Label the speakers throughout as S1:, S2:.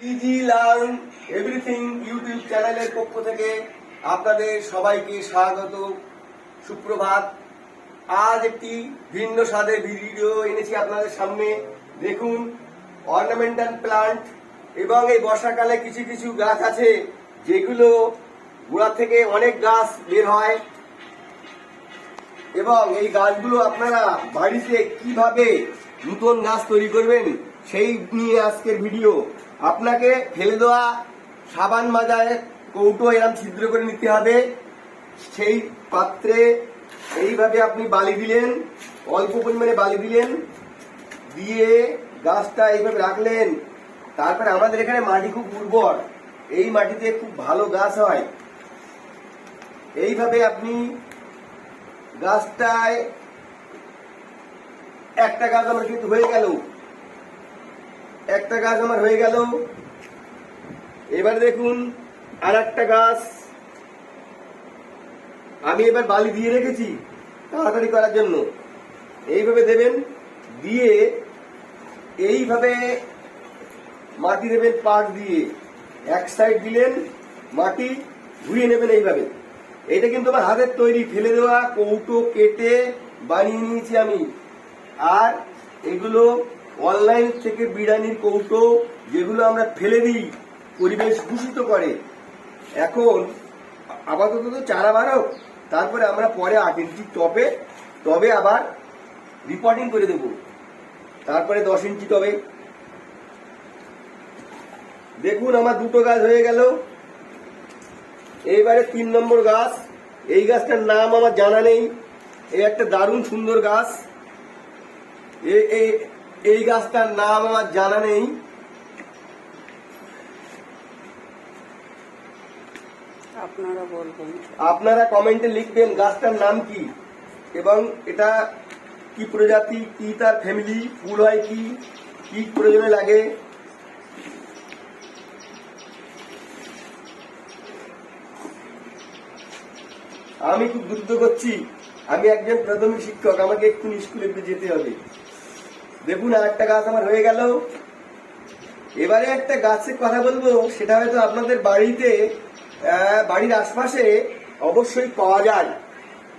S1: Easy learn everything YouTube চ্যানেলের পক্ষ থেকে আপনাদের সবাইকে স্বাগত। সুপ্রভাত। আজ একটি ভিন্ন স্বাদের ভিডিও এনেছি আপনাদের সামনে। দেখুন অর্নামেন্টাল প্লান্ট এবং এই বর্ষাকালে কিছু কিছু গাছ আছে, যেগুলো গোড়া থেকে অনেক গাছ বের হয়। এবং এই গাছগুলো আপনারা বাড়িতে কীভাবে নতুন গাছ তৈরি করবেন সেই নিয়ে আজকের ভিডিও। আপনাকে ফেলে দেওয়া সাবান মাজায় কৌটো এরম ছিদ্র করে নিতে হবে। সেই পাত্রে এইভাবে আপনি বালি দিলেন, অল্প পরিমাণে বালি দিলেন, দিয়ে গাছটা এইভাবে রাখলেন। তারপরে আমাদের এখানে মাটি খুব উর্বর, এই মাটিতে খুব ভালো গাছ হয়। এইভাবে আপনি গাছটায় একটা গাছ আমার কিন্তু হয়ে গেল। একটা গাছ আমার হয়ে গেল। এবার দেখুন আর একটা গাছ। আমি এবার বালি দিয়ে রেখেছি তাড়াতাড়ি করার জন্য। এইভাবে দেবেন, দিয়ে এইভাবে মাটি দেবেন পাট দিয়ে। এক সাইড দিলেন মাটি, ধুয়ে নেবেন এইভাবে। এটা কিন্তু আমার হাতের তৈরি, ফেলে দেওয়া কৌটো, কেটে বানিয়ে নিয়েছি আমি। আর এগুলো অনলাইন থেকে বিরিয়ানির কৌটো যেগুলো আমরা ফেলে দিই, পরিবেশ দূষিত করে। এখন আপাতত তো চারা বাড়ো তারপরে আমরা পরে আট ইঞ্চি টপে তবে আবার রিপোর্টিং করে দেব। তারপরে দশ ইঞ্চি টবে। দেখুন আমার দুটো গাছ হয়ে গেল। এইবারে তিন নম্বর গাছ, এই গাছটার নাম আমার জানা নেই। এই একটা দারুণ সুন্দর গাছ। এ- এই গাছটার নাম আমার জানা নেই।
S2: আপনারা বলবেন।
S1: আপনারা কমেন্টে লিখবেন গাছটার নাম কি এবং এটা কি প্রজাতি কি তার ফ্যামিলি ফুল হয় কি কি প্রয়োজনে লাগে। আমি খুব দ্রুত করছি। আমি একজন প্রাথমিক শিক্ষক আমাকে একটু স্কুলে যেতে হবে। দেখুন আর একটা গাছ আমার হয়ে গেল। এবারে একটা গাছের কথা বলব, সেটা হয়তো আপনাদের বাড়িতে বাড়ির আশপাশে অবশ্যই পাওয়া যায়।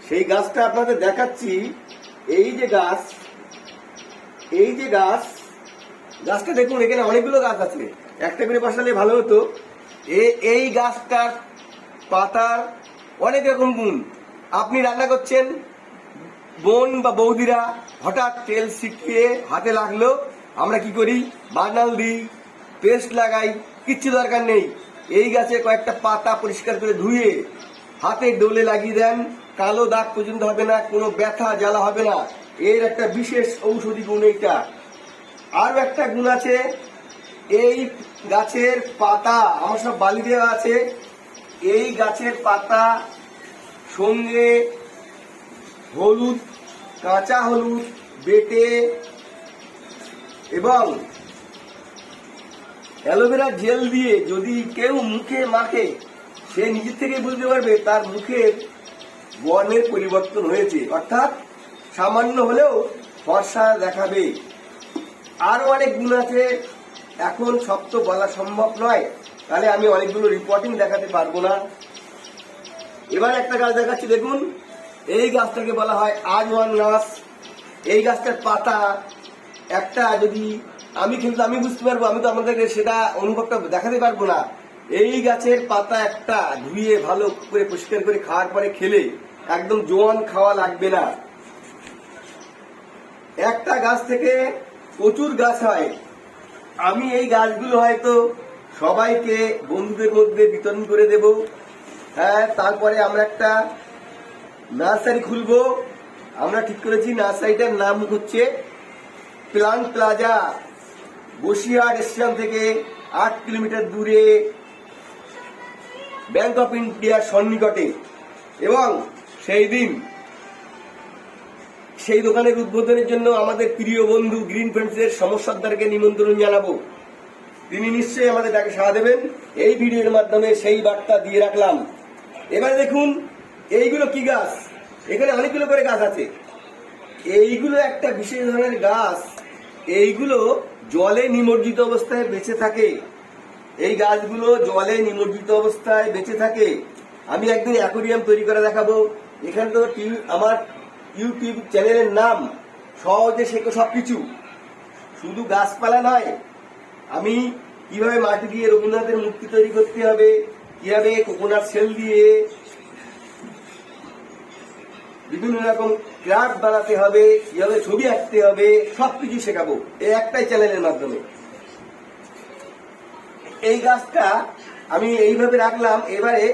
S1: সেই গাছটা আপনাদের দেখাচ্ছি। এই যে গাছ, এই যে গাছ, গাছটা দেখুন, এখানে অনেকগুলো গাছ আছে। একটা করে বসালে ভালো হতো। এ- এই গাছটার পাতার অনেক রকম গুণ। আপনি রান্না করছেন বোন বা বৌদিরা হঠাৎ তেল ছিটিয়ে হাতে লাগল, আমরা কি করি? বার্নাল দিই, পেস্ট লাগাই, কিচ্ছু দরকার নেই। এই গাছে কয়েকটা পাতা পরিষ্কার করে ধুয়ে হাতে ডোলে লাগিয়ে দেন। কালো দাগ পর্যন্ত হবে না, কোনো ব্যথা, জ্বালা হবে না। এর একটা বিশেষ ঔষধি গুণ এইটা। আরও একটা গুণ আছে, এই গাছের পাতা, আমার সব বালি দেওয়া আছে, এই গাছের পাতা সঙ্গে হলুদ, কাঁচা হলুদ, বেটে এবং অ্যালোভেরা জেল দিয়ে যদি কেউ মুখে মাখে, সে নিজের থেকে বুঝতে পারবে তার মুখের বর্ণের পরিবর্তন হয়েছে। অর্থাৎ সামান্য হলেও ফর্সা দেখাবে। আরও অনেক গুণ আছে। এখন সব তো বলা সম্ভব নয়। তাহলে আমি অনেকগুলো রিপোর্টিং দেখাতে পারব না। এবার একটা গাছ দেখাচ্ছি, দেখুন। এই গাছটাকে বলা হয় আজওয়ান গাছ। এই গাছটার পাতা একটা যদি আমি কিন্তু আমি বুঝতে পারব, আমি তো আমাদেরকে সেটা অনুভবটা দেখাতে পারব না। এই গাছের পাতা একটা ধুয়ে ভালো করে পরিষ্কার করে খাওয়ার পরে খেলে একদম জোয়ান খাওয়া লাগবে না। একটা গাছ থেকে প্রচুর গাছ হয়। আমি এই গাছগুলো হয়তো সবাইকে বন্ধুদের মধ্যে বিতরণ করে দেব। হ্যাঁ তারপরে আমরা একটা নার্সারি খুলবো। আমরা ঠিক করেছি, নার্সারিটার নাম হচ্ছে প্লান্ট প্লাজা। বসিরহাট স্টেশন থেকে আট কিলোমিটার দূরে ব্যাংক অফ ইন্ডিয়ার সন্নিকটে। এবং সেই দিন সেই দোকানের উদ্বোধনের জন্য আমাদের প্রিয় বন্ধু গ্রিন ফ্রেন্ডসের সমস্যাদারকে নিমন্ত্রণ জানাব। তিনি নিশ্চয়ই আমাদের ডাকে সাড়া দেবেন। এই ভিডিওর মাধ্যমে সেই বার্তা দিয়ে রাখলাম। এবারে দেখুন এইগুলো কি গাছ? এখানে অনেকগুলো করে গাছ আছে। এইগুলো একটা বিশেষ ধরনের গাছ। এইগুলো জলে নিমজ্জিত অবস্থায় বেঁচে থাকে। এই গাছগুলো জলে নিমজ্জিত অবস্থায় বেঁচে থাকে। আমি একদিন অ্যাকোরিয়াম তৈরি করে দেখাবো। এখানে তো আমার ইউটিউব চ্যানেলের নাম, সহজে শেখো সব কিছু শুধু গাছপালা নয়, আমি কীভাবে মাটি দিয়ে রবীন্দ্রনাথের মূর্তি তৈরি করতে হবে, কীভাবে কোকোনাট সেল দিয়ে বিভিন্ন রকম ক্রাফট বানাতে হবে, কীভাবে ছবি আঁকতে হবে সব কিছু শেখাবো। এই একটাই চ্যানেলের মাধ্যমে। এই গাছটা আমি এইভাবে রাখলাম, এবারে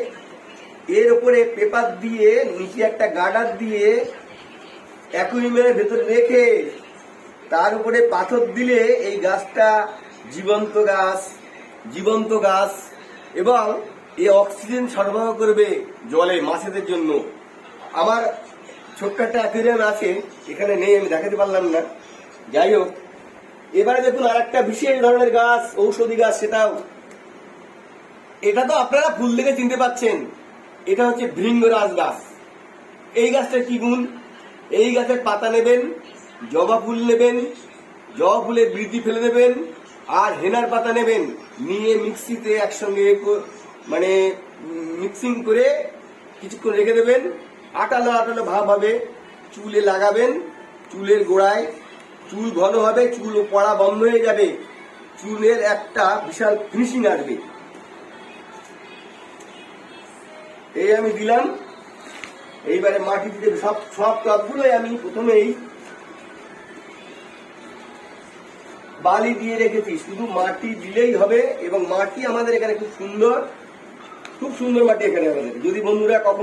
S1: এর উপরে পেপার দিয়ে, নিচে একটা গার্ডার দিয়ে অ্যাকুইমের ভেতরে রেখে তার উপরে পাথর দিলে এই গাছটা জীবন্ত গাছ জীবন্ত গাছ এবং এই অক্সিজেন সরবরাহ করবে জলে মাছেদের জন্য। আমার ছোট্ট একটা অ্যাকুরিয়াম আছে, এখানে নেই, আমি দেখাতে পারলাম না। যাই হোক, এবারে দেখুন আর একটা বিশেষ ধরনের গাছ, ঔষধি গাছ, সেটাও। এটা তো আপনারা ফুল দেখে চিনতে পাচ্ছেন। এটা হচ্ছে ভৃঙ্গরাজ গাছ। এই গাছটার কি গুণ? এই গাছের পাতা নেবেন, জবা ফুল নেবেন, জবা ফুলের বৃদ্ধি ফেলে দেবেন, আর হেনার পাতা নেবেন। নিয়ে মিক্সিতে একসঙ্গে মানে মিক্সিং করে কিছুক্ষণ রেখে দেবেন। আটালো আটালো ভাব হবে। চুলে লাগাবেন, চুলের গোড়ায়, চুল ঘন হবে, চুল পড়া বন্ধ হয়ে যাবে। চুলের একটা বিশাল ফিনিশিং আসবে। এই আমি দিলাম। এইবারে মাটি দিতে সব সব টবগুলোই আমি প্রথমেই বালি দিয়ে রেখেছি। শুধু মাটি দিলেই হবে এবং মাটি আমাদের এখানে খুব সুন্দর খুব সুন্দর মাটি এখানে আমাদের। যদি বন্ধুরা কখন